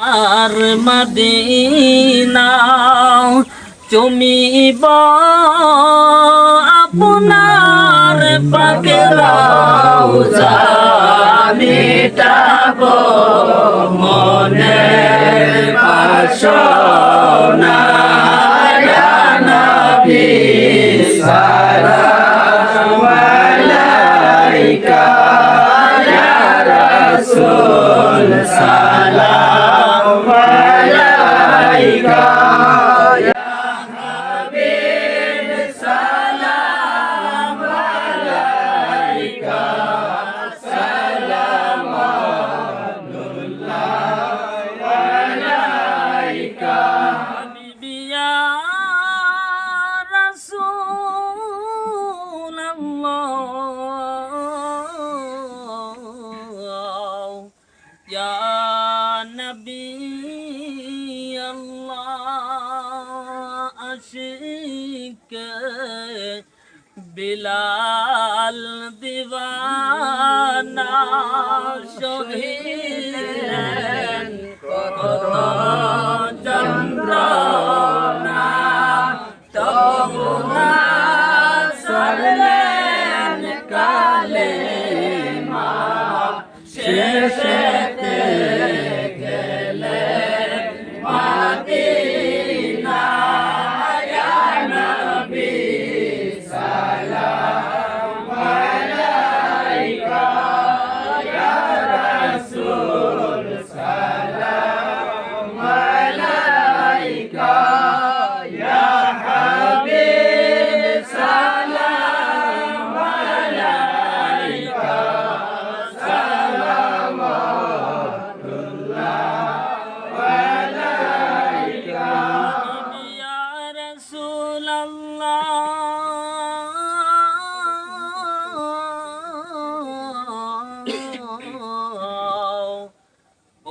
আর Medina চুমিব আপনার পাকেরাও মিটাব মনে বাসনা নবী ইয়া নবী আল্লাহ আশিক বিলাল দিওয়ানা শহীদ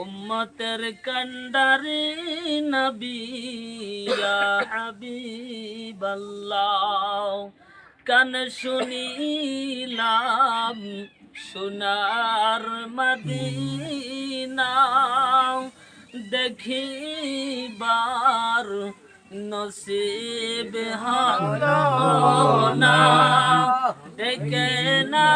উম্মতের কন্ডারি নবী, ইয়া হাবিবাল্লাহ। কান শুনিলাম সোনার মদিনা দেখিবার নসিব হলো না। ডেকে না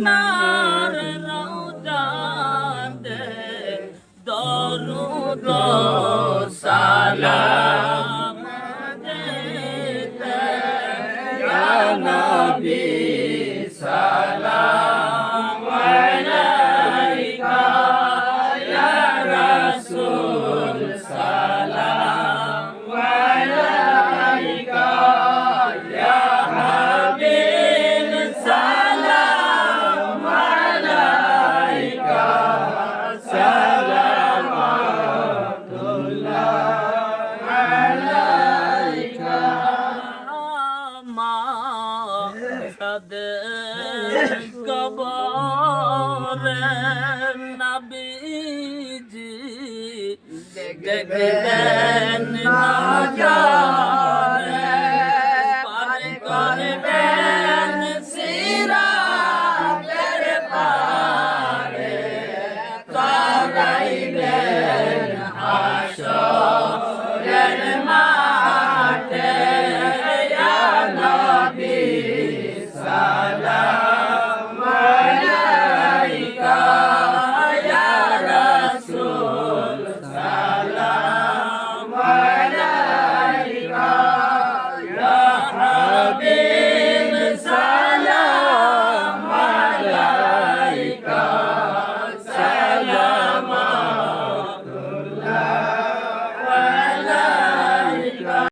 আপনার রওজাতে দরুদ সালাম। দিতে নবী সাদের কবরে নবীজি দেখবেন না